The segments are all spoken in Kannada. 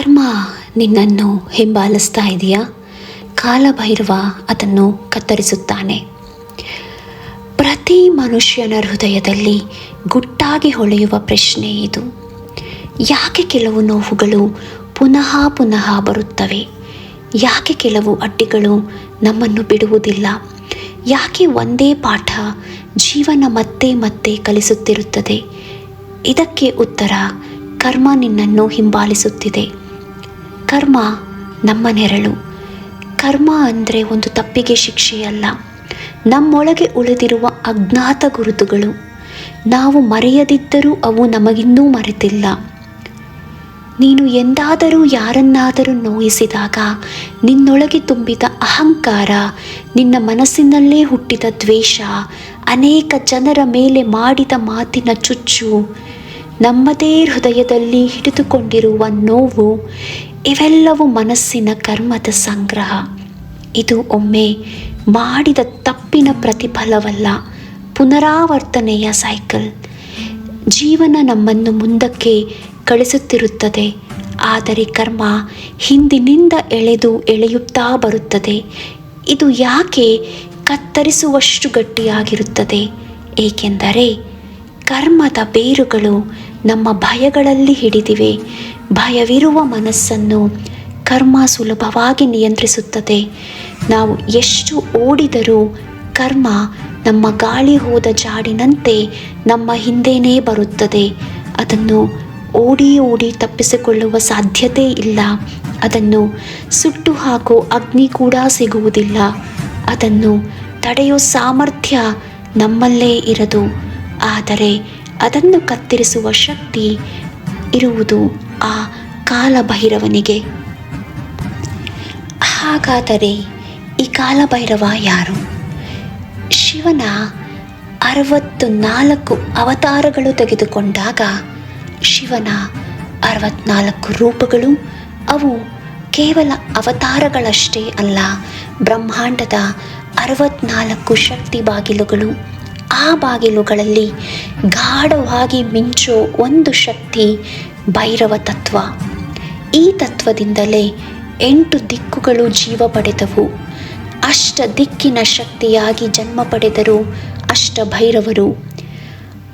ಕರ್ಮ ನಿನ್ನನ್ನು ಹಿಂಬಾಲಿಸ್ತಾ ಇದೆಯಾ? ಕಾಲಭೈರವ ಅದನ್ನು ಕತ್ತರಿಸುತ್ತಾನೆ. ಪ್ರತಿ ಮನುಷ್ಯನ ಹೃದಯದಲ್ಲಿ ಗುಟ್ಟಾಗಿ ಹೊಳೆಯುವ ಪ್ರಶ್ನೆ ಇದು. ಯಾಕೆ ಕೆಲವು ನೋವುಗಳು ಪುನಃ ಪುನಃ ಬರುತ್ತವೆ? ಯಾಕೆ ಕೆಲವು ಅಡ್ಡಿಗಳು ನಮ್ಮನ್ನು ಬಿಡುವುದಿಲ್ಲ? ಯಾಕೆ ಒಂದೇ ಪಾಠ ಜೀವನ ಮತ್ತೆ ಮತ್ತೆ ಕಲಿಸುತ್ತಿರುತ್ತದೆ? ಇದಕ್ಕೆ ಉತ್ತರ ಕರ್ಮ ನಿನ್ನನ್ನು ಹಿಂಬಾಲಿಸುತ್ತಿದೆ. ಕರ್ಮ ನಮ್ಮ ನೆರಳು. ಕರ್ಮ ಅಂದರೆ ಒಂದು ತಪ್ಪಿಗೆ ಶಿಕ್ಷೆಯಲ್ಲ. ನಮ್ಮೊಳಗೆ ಉಳಿದಿರುವ ಅಜ್ಞಾತ ಗುರುತುಗಳು. ನಾವು ಮರೆಯದಿದ್ದರೂ ಅವು ನಮಗಿನ್ನೂ ಮರೆತಿಲ್ಲ. ನೀನು ಎಂದಾದರೂ ಯಾರನ್ನಾದರೂ ನೋಯಿಸಿದಾಗ ನಿನ್ನೊಳಗೆ ತುಂಬಿದ ಅಹಂಕಾರ, ನಿನ್ನ ಮನಸ್ಸಿನಲ್ಲೇ ಹುಟ್ಟಿದ ದ್ವೇಷ, ಅನೇಕ ಜನರ ಮೇಲೆ ಮಾಡಿದ ಮಾತಿನ ಚುಚ್ಚು, ನಮ್ಮದೇ ಹೃದಯದಲ್ಲಿ ಹಿಡಿದುಕೊಂಡಿರುವ ನೋವು ಇವೆಲ್ಲವೂ ಮನಸ್ಸಿನ ಕರ್ಮದ ಸಂಗ್ರಹ. ಇದು ಒಮ್ಮೆ ಮಾಡಿದ ತಪ್ಪಿನ ಪ್ರತಿಫಲವಲ್ಲ, ಪುನರಾವರ್ತನೆಯ ಸೈಕಲ್. ಜೀವನ ನಮ್ಮನ್ನು ಮುಂದಕ್ಕೆ ಕಳಿಸುತ್ತಿರುತ್ತದೆ, ಆದರೆ ಕರ್ಮ ಹಿಂದಿನಿಂದ ಎಳೆದು ಎಳೆಯುತ್ತಾ ಬರುತ್ತದೆ. ಇದು ಯಾಕೆ ಕತ್ತರಿಸುವಷ್ಟು ಗಟ್ಟಿಯಾಗಿರುತ್ತದೆ? ಏಕೆಂದರೆ ಕರ್ಮದ ಬೇರುಗಳು ನಮ್ಮ ಭಯಗಳಲ್ಲಿ ಹಿಡಿದಿವೆ ಭಯವಿರುವ ಮನಸ್ಸನ್ನು ಕರ್ಮ ಸುಲಭವಾಗಿ ನಿಯಂತ್ರಿಸುತ್ತದೆ. ನಾವು ಎಷ್ಟು ಓಡಿದರೂ ಕರ್ಮ ನಮ್ಮ ಗಾಳಿ ಹೋದ ಜಾಡಿನಂತೆ ನಮ್ಮ ಹಿಂದೆಯೇ ಬರುತ್ತದೆ. ಅದನ್ನು ಓಡಿ ಓಡಿ ತಪ್ಪಿಸಿಕೊಳ್ಳುವ ಸಾಧ್ಯತೆ ಇಲ್ಲ. ಅದನ್ನು ಸುಟ್ಟು ಹಾಕೋ ಅಗ್ನಿ ಕೂಡ ಸಿಗುವುದಿಲ್ಲ. ಅದನ್ನು ತಡೆಯೋ ಸಾಮರ್ಥ್ಯ ನಮ್ಮಲ್ಲೇ ಇರದು. ಆದರೆ ಅದನ್ನು ಕತ್ತರಿಸುವ ಶಕ್ತಿ ಇರುವುದು ಆ ಕಾಲಭೈರವನಿಗೆ. ಹಾಗಾದರೆ ಈ ಕಾಲಭೈರವ ಯಾರು? ಶಿವನ ಅರವತ್ತು ನಾಲ್ಕು ಅವತಾರಗಳು ತೆಗೆದುಕೊಂಡಾಗ ಶಿವನ ಅರವತ್ನಾಲ್ಕು ರೂಪಗಳು ಅವು ಕೇವಲ ಅವತಾರಗಳಷ್ಟೇ ಅಲ್ಲ, ಬ್ರಹ್ಮಾಂಡದ ಅರವತ್ನಾಲ್ಕು ಶಕ್ತಿ ಬಾಗಿಲುಗಳು. ಆ ಬಾಗಿಲುಗಳಲ್ಲಿ ಗಾಢವಾಗಿ ಮಿಂಚೋ ಒಂದು ಶಕ್ತಿ ಭೈರವ ತತ್ವ. ಈ ತತ್ವದಿಂದಲೇ ಎಂಟು ದಿಕ್ಕುಗಳು ಜೀವ ಪಡೆದವು. ಅಷ್ಟ ದಿಕ್ಕಿನ ಶಕ್ತಿಯಾಗಿ ಜನ್ಮ ಪಡೆದರು ಅಷ್ಟ ಭೈರವರು.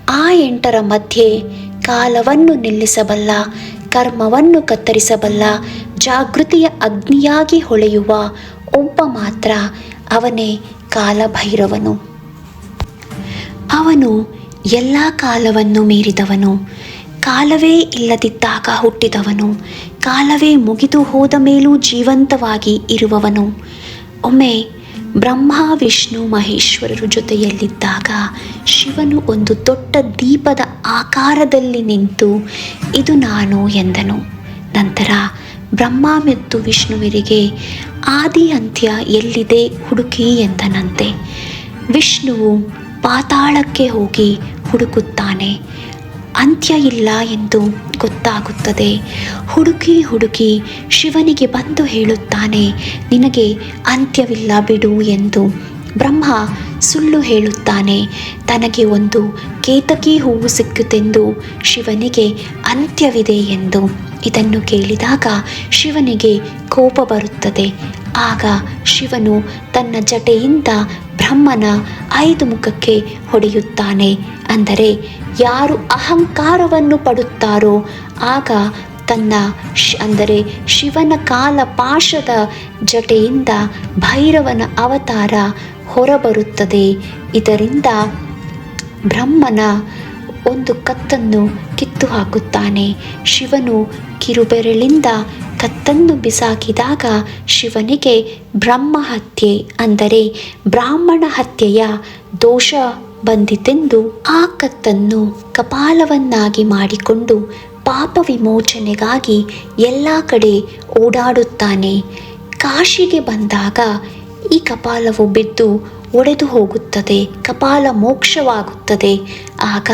ಆ ಎಂಟರ ಮಧ್ಯೆ ಕಾಲವನ್ನು ನಿಲ್ಲಿಸಬಲ್ಲ, ಕರ್ಮವನ್ನು ಕತ್ತರಿಸಬಲ್ಲ, ಜಾಗೃತಿಯ ಅಗ್ನಿಯಾಗಿ ಹೊಳೆಯುವ ಒಬ್ಬ ಮಾತ್ರ ಅವನೇ ಕಾಲಭೈರವನು. ಅವನು ಎಲ್ಲ ಕಾಲವನ್ನು ಮೀರಿದವನು. ಕಾಲವೇ ಇಲ್ಲದಿದ್ದಾಗ ಹುಟ್ಟಿದವನು. ಕಾಲವೇ ಮುಗಿದು ಹೋದ ಮೇಲೂ ಜೀವಂತವಾಗಿ ಇರುವವನು. ಒಮ್ಮೆ ಬ್ರಹ್ಮ, ವಿಷ್ಣು, ಮಹೇಶ್ವರರು ಜೊತೆಯಲ್ಲಿದ್ದಾಗ ಶಿವನು ಒಂದು ದೊಡ್ಡ ದೀಪದ ಆಕಾರದಲ್ಲಿ ನಿಂತು, ಇದು ನಾನು ಎಂದನು. ನಂತರ ಬ್ರಹ್ಮ ಮತ್ತು ವಿಷ್ಣುವಿರಿಗೆ, ಆದಿ ಅಂತ್ಯ ಎಲ್ಲಿದೆ ಹುಡುಕಿ ಎಂದನಂತೆ. ವಿಷ್ಣುವು ಪಾತಾಳಕ್ಕೆ ಹೋಗಿ ಹುಡುಕುತ್ತಾನೆ. ಅಂತ್ಯ ಇಲ್ಲ ಎಂದು ಗೊತ್ತಾಗುತ್ತದೆ. ಹುಡುಕಿ ಹುಡುಕಿ ಶಿವನಿಗೆ ಬಂದು ಹೇಳುತ್ತಾನೆ ನಿನಗೆ ಅಂತ್ಯವಿಲ್ಲ ಬಿಡು ಎಂದು. ಬ್ರಹ್ಮ ಸುಳ್ಳು ಹೇಳುತ್ತಾನೆ. ತನಗೆ ಒಂದು ಕೇತಕಿ ಹೂವು ಸಿಕ್ಕುತ್ತೆಂದು ಶಿವನಿಗೆ ಅಂತ್ಯವಿದೆ ಎಂದು. ಇದನ್ನು ಕೇಳಿದಾಗ ಶಿವನಿಗೆ ಕೋಪ ಬರುತ್ತದೆ. ಆಗ ಶಿವನು ತನ್ನ ಜಟೆಯಿಂದ ಬ್ರಹ್ಮನ ಐದು ಮುಖಕ್ಕೆ ಹೊಡೆಯುತ್ತಾನೆ. ಅಂದರೆ ಯಾರು ಅಹಂಕಾರವನ್ನು ಪಡುತ್ತಾರೋ ಆಗ ತನ್ನ ಶ್ ಅಂದರೆ ಶಿವನ ಕಾಲ ಪಾಶದ ಜಟೆಯಿಂದ ಭೈರವನ ಅವತಾರ ಹೊರಬರುತ್ತದೆ. ಇದರಿಂದ ಬ್ರಹ್ಮನ ಒಂದು ಕತ್ತನ್ನು ಕಿತ್ತು ಹಾಕುತ್ತಾನೆ ಶಿವನು ಕಿರುಬೆರಳಿಂದ ಕತ್ತನ್ನು ಬಿಸಾಕಿದಾಗ ಶಿವನಿಗೆ ಬ್ರಹ್ಮ ಹತ್ಯೆ ಅಂದರೆ ಬ್ರಾಹ್ಮಣ ಹತ್ಯೆಯ ದೋಷ ಬಂದಿತೆಂದು ಆ ಕತ್ತನ್ನು ಕಪಾಲವನ್ನಾಗಿ ಮಾಡಿಕೊಂಡು ಪಾಪ ವಿಮೋಚನೆಗಾಗಿ ಎಲ್ಲ ಕಡೆ ಓಡಾಡುತ್ತಾನೆ. ಕಾಶಿಗೆ ಬಂದಾಗ ಈ ಕಪಾಲವು ಬಿದ್ದು ಒಡೆದು ಹೋಗುತ್ತದೆ, ಕಪಾಲ ಮೋಕ್ಷವಾಗುತ್ತದೆ. ಆಗ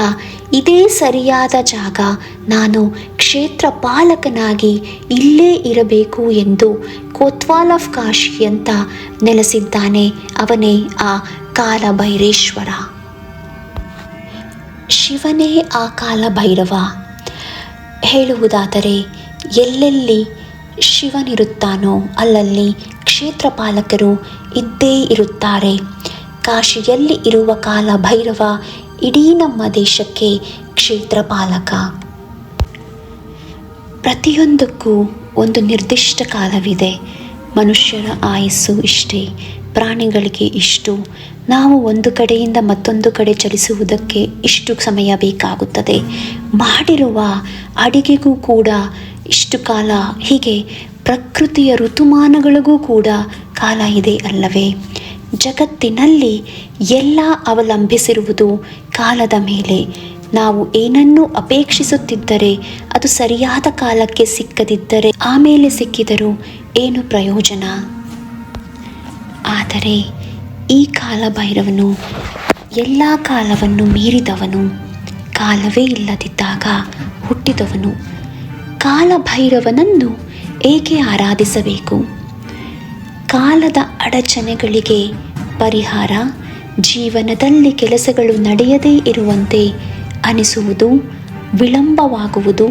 ಇದೇ ಸರಿಯಾದ ಜಾಗ ನಾನು ಕ್ಷೇತ್ರ ಪಾಲಕನಾಗಿ ಇಲ್ಲೇ ಇರಬೇಕು ಎಂದು ಕೋತ್ವಾಲ್ ಆಫ್ ಕಾಶಿ ಅಂತ ನೆಲೆಸಿದ್ದಾನೆ ಅವನೇ ಆ ಕಾಲಭೈರೇಶ್ವರ. ಶಿವನೇ ಆ ಕಾಲಭೈರವ. ಹೇಳುವುದಾದರೆ ಎಲ್ಲೆಲ್ಲಿ ಶಿವನಿರುತ್ತಾನೋ ಅಲ್ಲಲ್ಲಿ ಕ್ಷೇತ್ರ ಪಾಲಕರು ಇದ್ದೇ ಇರುತ್ತಾರೆ. ಕಾಶಿಯಲ್ಲಿ ಇರುವ ಕಾಲ ಭೈರವ ಇಡೀ ನಮ್ಮ ದೇಶಕ್ಕೆ ಕ್ಷೇತ್ರ ಪಾಲಕ. ಪ್ರತಿಯೊಂದಕ್ಕೂ ಒಂದು ನಿರ್ದಿಷ್ಟ ಕಾಲವಿದೆ. ಮನುಷ್ಯರ ಆಯಸ್ಸು ಇಷ್ಟೇ, ಪ್ರಾಣಿಗಳಿಗೆ ಇಷ್ಟು. ನಾವು ಒಂದು ಕಡೆಯಿಂದ ಮತ್ತೊಂದು ಕಡೆ ಚಲಿಸುವುದಕ್ಕೆ ಇಷ್ಟು ಸಮಯ ಬೇಕಾಗುತ್ತದೆ. ಮಾಡಿರುವ ಅಡಿಗೆಗೂ ಕೂಡ ಇಷ್ಟು ಕಾಲ ಹೀಗೆ ಪ್ರಕೃತಿಯ ಋತುಮಾನಗಳಿಗೂ ಕೂಡ ಕಾಲ ಇದೆ ಅಲ್ಲವೇ? ಜಗತ್ತಿನಲ್ಲಿ ಎಲ್ಲ ಅವಲಂಬಿಸಿರುವುದು ಕಾಲದ ಮೇಲೆ. ನಾವು ಏನನ್ನು ಅಪೇಕ್ಷಿಸುತ್ತಿದ್ದರೆ ಅದು ಸರಿಯಾದ ಕಾಲಕ್ಕೆ ಸಿಕ್ಕದಿದ್ದರೆ ಆಮೇಲೆ ಸಿಕ್ಕಿದರೂ ಏನು ಪ್ರಯೋಜನ? ಆದರೆ ಈ ಕಾಲ ಭೈರವನು ಎಲ್ಲ ಕಾಲವನ್ನು ಮೀರಿದವನು. ಕಾಲವೇ ಇಲ್ಲದಿದ್ದಾಗ ಹುಟ್ಟಿದವನು. ಕಾಲ ಭೈರವನನ್ನು ಏಕೆ ಆರಾಧಿಸಬೇಕು? ಕಾಲದ ಅಡಚಣೆಗಳಿಗೆ ಪರಿಹಾರ, ಜೀವನದಲ್ಲಿ ಕೆಲಸಗಳು ನಡೆಯದೇ ಇರುವಂತೆ ಅನಿಸುವುದು, ವಿಳಂಬವಾಗುವುದು,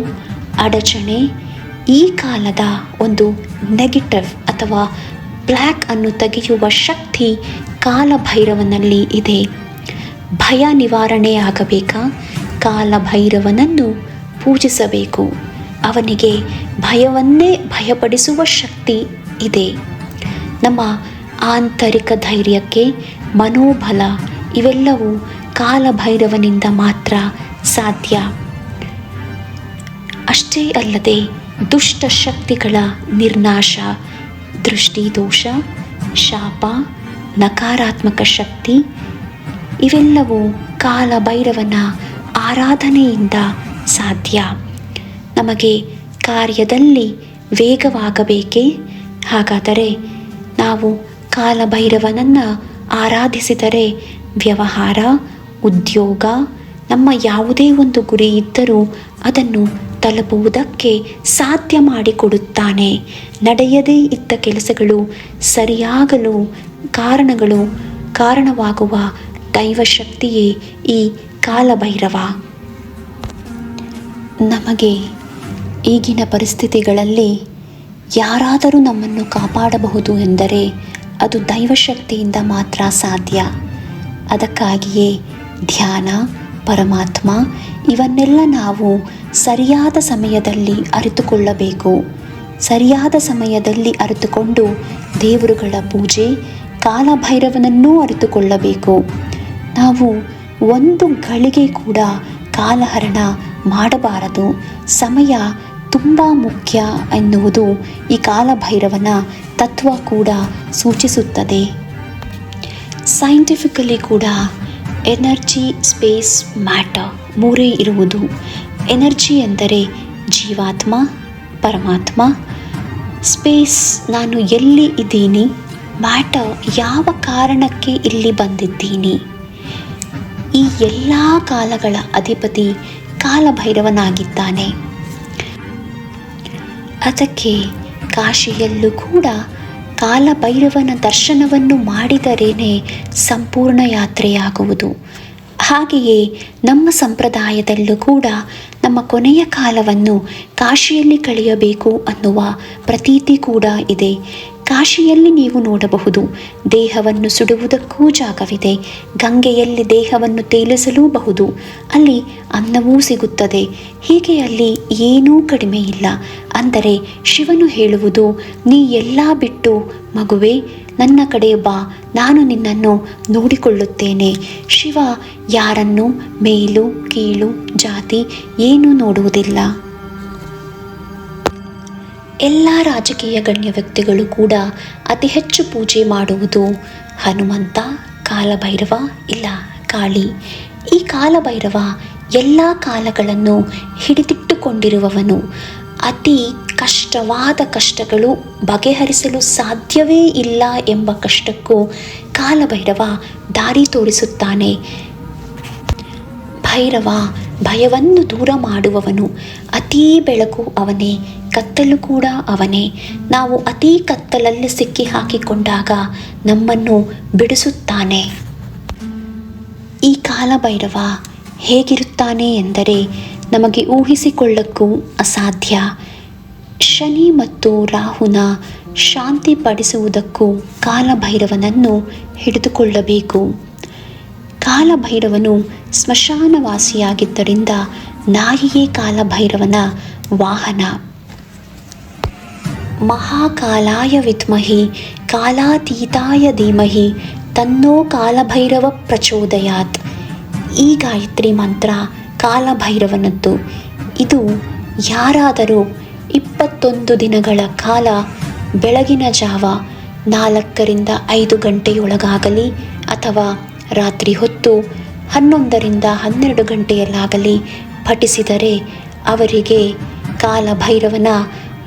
ಅಡಚಣೆ, ಈ ಕಾಲದ ಒಂದು ನೆಗೆಟಿವ್ ಅಥವಾ ಬ್ಲ್ಯಾಕ್ ಅನ್ನು ತೆಗೆಯುವ ಶಕ್ತಿ ಕಾಲಭೈರವನಲ್ಲಿ ಇದೆ. ಭಯ ನಿವಾರಣೆಯಾಗಬೇಕಾ? ಕಾಲಭೈರವನನ್ನು ಪೂಜಿಸಬೇಕು. ಅವನಿಗೆ ಭಯವನ್ನೇ ಭಯಪಡಿಸುವ ಶಕ್ತಿ ಇದೆ. ನಮ್ಮ ಆಂತರಿಕ ಧೈರ್ಯಕ್ಕೆ ಮನೋಬಲ ಇವೆಲ್ಲವೂ ಕಾಲಭೈರವನಿಂದ ಮಾತ್ರ ಸಾಧ್ಯ. ಅಷ್ಟೇ ಅಲ್ಲದೆ ದುಷ್ಟ ಶಕ್ತಿಗಳ ನಿರ್ನಾಶ, ದೃಷ್ಟಿದೋಷ, ಶಾಪ, ನಕಾರಾತ್ಮಕ ಶಕ್ತಿ ಇವೆಲ್ಲವೂ ಕಾಲಭೈರವನ ಆರಾಧನೆಯಿಂದ ಸಾಧ್ಯ. ನಮಗೆ ಕಾರ್ಯದಲ್ಲಿ ವೇಗವಾಗಬೇಕೇ? ಹಾಗಾದರೆ ನಾವು ಕಾಲಭೈರವನನ್ನು ಆರಾಧಿಸಿದರೆ ವ್ಯವಹಾರ, ಉದ್ಯೋಗ, ನಮ್ಮ ಯಾವುದೇ ಒಂದು ಗುರಿ ಇದ್ದರೂ ಅದನ್ನು ತಲುಪುವುದಕ್ಕೆ ಸಾಧ್ಯ ಮಾಡಿಕೊಡುತ್ತಾನೆ. ನಡೆಯದೇ ಇದ್ದ ಕೆಲಸಗಳು ಸರಿಯಾಗಲು ಕಾರಣಗಳು ಕಾರಣವಾಗುವ ದೈವಶಕ್ತಿಯೇ ಈ ಕಾಲಭೈರವ. ನಮಗೆ ಈಗಿನ ಪರಿಸ್ಥಿತಿಗಳಲ್ಲಿ ಯಾರಾದರೂ ನಮ್ಮನ್ನು ಕಾಪಾಡಬಹುದು ಎಂದರೆ ಅದು ದೈವಶಕ್ತಿಯಿಂದ ಮಾತ್ರ ಸಾಧ್ಯ. ಅದಕ್ಕಾಗಿಯೇ ಧ್ಯಾನ, ಪರಮಾತ್ಮ ಇವನ್ನೆಲ್ಲ ನಾವು ಸರಿಯಾದ ಸಮಯದಲ್ಲಿ ಅರಿತುಕೊಳ್ಳಬೇಕು. ಸರಿಯಾದ ಸಮಯದಲ್ಲಿ ಅರಿತುಕೊಂಡು ದೇವರುಗಳ ಪೂಜೆ, ಕಾಲಭೈರವನನ್ನೂ ಅರಿತುಕೊಳ್ಳಬೇಕು. ನಾವು ಒಂದು ಗಳಿಗೆ ಕೂಡ ಕಾಲಹರಣ ಮಾಡಬಾರದು. ಸಮಯ ತುಂಬ ಮುಖ್ಯ ಎನ್ನುವುದು ಈ ಕಾಲಭೈರವನ ತತ್ವ ಕೂಡ ಸೂಚಿಸುತ್ತದೆ. ಸೈಂಟಿಫಿಕಲಿ ಕೂಡ ಎನರ್ಜಿ ಸ್ಪೇಸ್ ಮ್ಯಾಟರ್ ಮೂರೇ ಇರುವುದು. ಎನರ್ಜಿ ಎಂದರೆ ಜೀವಾತ್ಮ, ಪರಮಾತ್ಮ. ಸ್ಪೇಸ್ ನಾನು ಎಲ್ಲಿ ಇದ್ದೀನಿ ಮ್ಯಾಟರ್ ಯಾವ ಕಾರಣಕ್ಕೆ ಇಲ್ಲಿ ಬಂದಿದ್ದೀನಿ. ಈ ಎಲ್ಲ ಕಾಲಗಳ ಅಧಿಪತಿ ಕಾಲಭೈರವನಾಗಿದ್ದಾನೆ. ಅದಕ್ಕೆ ಕಾಶಿಯಲ್ಲೂ ಕೂಡ ಕಾಲಭೈರವನ ದರ್ಶನವನ್ನು ಮಾಡಿದರೇನೆ ಸಂಪೂರ್ಣ ಯಾತ್ರೆಯಾಗುವುದು. ಹಾಗೆಯೇ ನಮ್ಮ ಸಂಪ್ರದಾಯದಲ್ಲೂ ಕೂಡ ನಮ್ಮ ಕೊನೆಯ ಕಾಲವನ್ನು ಕಾಶಿಯಲ್ಲಿ ಕಳೆಯಬೇಕು ಅನ್ನುವ ಪ್ರತೀತಿ ಕೂಡ ಇದೆ. ಕಾಶಿಯಲ್ಲಿ ನೀವು ನೋಡಬಹುದು. ದೇಹವನ್ನು ಸುಡುವುದಕ್ಕೂ ಜಾಗವಿದೆ. ಗಂಗೆಯಲ್ಲಿ ದೇಹವನ್ನು ತೇಲಿಸಲೂಬಹುದು. ಅಲ್ಲಿ ಅನ್ನವೂ ಸಿಗುತ್ತದೆ. ಹೀಗೆ ಅಲ್ಲಿ ಏನೂ ಕಡಿಮೆ ಇಲ್ಲ. ಅಂದರೆ ಶಿವನು ಹೇಳುವುದು, ನೀ ಎಲ್ಲ ಬಿಟ್ಟು ಮಗುವೆ, ನನ್ನ ಕಡೆ ಬಾ. ನಾನು ನಿನ್ನನ್ನು ನೋಡಿಕೊಳ್ಳುತ್ತೇನೆ. ಶಿವ ಯಾರನ್ನು ಮೇಲು, ಕೀಳು, ಜಾತಿ ಏನೂ ನೋಡುವುದಿಲ್ಲ. ಎಲ್ಲ ರಾಜಕೀಯ ಗಣ್ಯ ವ್ಯಕ್ತಿಗಳು ಕೂಡ ಅತಿ ಹೆಚ್ಚು ಪೂಜೆ ಮಾಡುವುದು ಹನುಮಂತ, ಕಾಲಭೈರವ ಇಲ್ಲ ಕಾಳಿ. ಈ ಕಾಲಭೈರವ ಎಲ್ಲ ಕಾಲಗಳನ್ನು ಹಿಡಿದಿಟ್ಟುಕೊಂಡಿರುವವನು. ಅತಿ ಕಷ್ಟವಾದ ಕಷ್ಟಗಳು ಬಗೆಹರಿಸಲು ಸಾಧ್ಯವೇ ಇಲ್ಲ ಎಂಬ ಕಷ್ಟಕ್ಕೂ ಕಾಲಭೈರವ ದಾರಿ ತೋರಿಸುತ್ತಾನೆ. ಭೈರವ ಭಯವನ್ನು ದೂರ ಮಾಡುವವನು. ಅತೀ ಬೆಳಕು ಅವನೇ. ಕತ್ತಲು ಕೂಡ ಅವನೇ. ನಾವು ಅತೀ ಕತ್ತಲಲ್ಲಿ ಸಿಕ್ಕಿ ಹಾಕಿಕೊಂಡಾಗ ನಮ್ಮನ್ನು ಬಿಡಿಸುತ್ತಾನೆ. ಈ ಕಾಲಭೈರವ ಹೇಗಿರುತ್ತಾನೆ ಎಂದರೆ ನಮಗೆ ಊಹಿಸಿಕೊಳ್ಳಕ್ಕೂ ಅಸಾಧ್ಯ. ಶನಿ ಮತ್ತು ರಾಹುನ ಶಾಂತಿ ಪಡಿಸುವುದಕ್ಕೂ ಕಾಲಭೈರವನನ್ನು ಹಿಡಿದುಕೊಳ್ಳಬೇಕು. ಕಾಲಭೈರವನು ಸ್ಮಶಾನವಾಸಿಯಾಗಿದ್ದರಿಂದ ನಾಯಿಯೇ ಕಾಲಭೈರವನ ವಾಹನ. ಮಹಾಕಾಲಾಯ ವಿದ್ಮಹಿ, ಕಾಲಾತೀತಾಯ ಧೀಮಹಿ ತನ್ನೋ ಕಾಲಭೈರವ ಪ್ರಚೋದಯಾತ್. ಈ ಗಾಯತ್ರಿ ಮಂತ್ರ ಕಾಲಭೈರವನದ್ದು. ಇದು ಯಾರಾದರೂ ಇಪ್ಪತ್ತೊಂದು ದಿನಗಳ ಕಾಲ ಬೆಳಗಿನ ಜಾವ ನಾಲ್ಕರಿಂದ ಐದು ಗಂಟೆಯೊಳಗಾಗಲಿ ಅಥವಾ ರಾತ್ರಿ ಹೊತ್ತು ಹನ್ನೊಂದರಿಂದ ಹನ್ನೆರಡು ಗಂಟೆಯಲ್ಲಾಗಲಿ ಪಠಿಸಿದರೆ ಅವರಿಗೆ ಕಾಲಭೈರವನ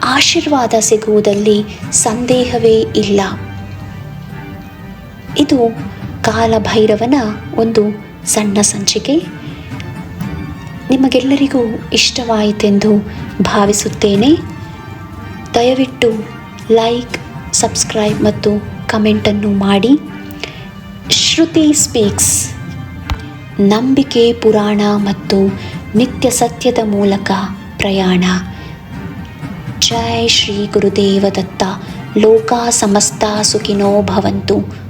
ಆಶೀರ್ವಾದ ಸಿಗುವುದಲ್ಲಿ ಸಂದೇಹವೇ ಇಲ್ಲ. ಇದು ಕಾಲಭೈರವನ ಒಂದು ಸಣ್ಣ ಸಂಚಿಕೆ. ನಿಮಗೆಲ್ಲರಿಗೂ ಇಷ್ಟವಾಯಿತೆಂದು ಭಾವಿಸುತ್ತೇನೆ. ದಯವಿಟ್ಟು ಲೈಕ್, ಸಬ್ಸ್ಕ್ರೈಬ್ ಮತ್ತು ಕಮೆಂಟನ್ನು ಮಾಡಿ. ಶ್ರುತಿ ಸ್ಪೀಕ್ಸ್. ನಂಬಿಕೆ ಪುರಾಣ ಮತ್ತು ನಿತ್ಯ ಸತ್ಯದ ಮೂಲಕ ಪ್ರಯಾಣ. ಜೈ ಶ್ರೀ ಗುರುದೇವ ದತ್ತ ಲೋಕ ಸಮಸ್ತ ಸುಖಿನೋ ಭವಂತು.